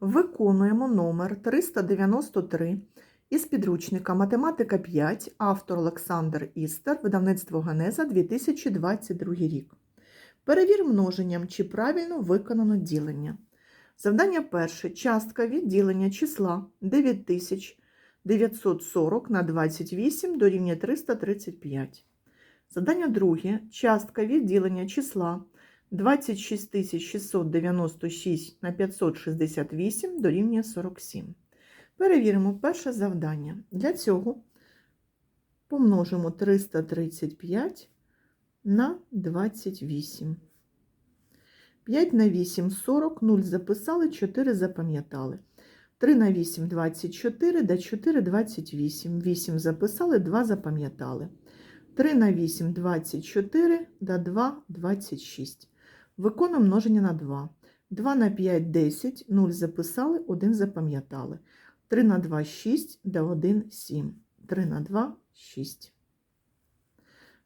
Виконуємо номер 393 із підручника Математика 5, автор Олександр Істер, видавництво Генеза 2022 рік. Перевір множенням, чи правильно виконано ділення. Завдання перше. Частка відділення числа 9940 на 28 дорівнює 335. Завдання друге. Частка відділення числа 26696 на 568 дорівнює 47. Перевіримо перше завдання. Для цього помножимо 335 на 28. 5 на 8 – 40, 0 записали, 4 запам'ятали. 3 на 8 – 24, да 4 – 28. 8 записали, 2 запам'ятали. 3 на 8 – 24, да 2 – 26. Виконуємо множення на 2. 2 на 5 – 10, 0 записали, 1 запам'ятали. 3 на 2 – 6, да 1 – 7. 3 на 2 – 6.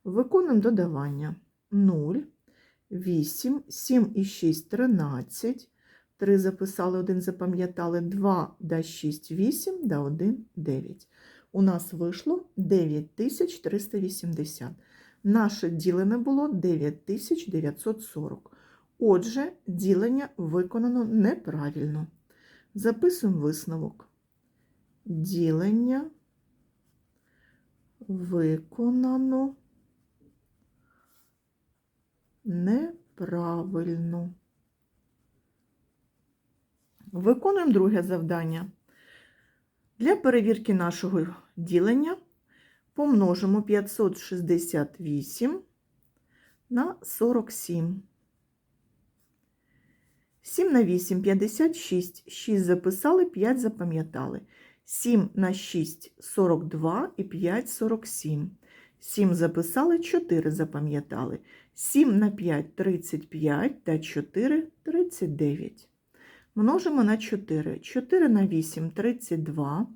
Виконуємо додавання. 0, 8, 7 і 6 – 13. 3 записали, 1 запам'ятали, 2 да 6 – 8, да 1 – 9. У нас вийшло 9380. Наше ділене було 9940. Отже, ділення виконано неправильно. Записуємо висновок. Ділення виконано неправильно. Виконуємо друге завдання. Для перевірки нашого ділення помножимо 568 на 47. 7 на 8 – 56. 6 записали, 5 запам'ятали. 7 на 6 – 42 і 5 – 47. 7 записали, 4 запам'ятали. 7 на 5 – 35 та 4 – 39. Множимо на 4. 4 на 8 – 32.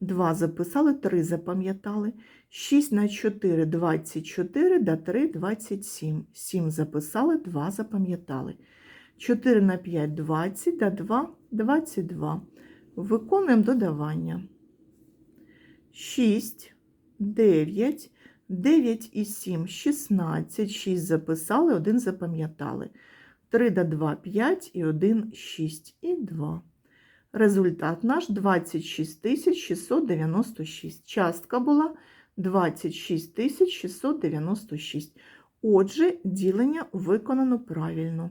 2 записали, 3 запам'ятали. 6 на 4 – 24, да 3 – 27. 7 записали, 2 запам'ятали. 4 на 5 – 20, да 2 – 22. Виконуємо додавання. 6, 9, 9 і 7 – 16. 6 записали, 1 запам'ятали. 3 до 2 – 5 і 1 – 6 і 2. Результат наш 26 696. Частка була 26 696. Отже, ділення виконано правильно.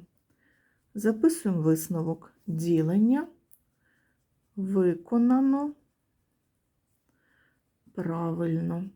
Записуємо висновок. Ділення виконано правильно.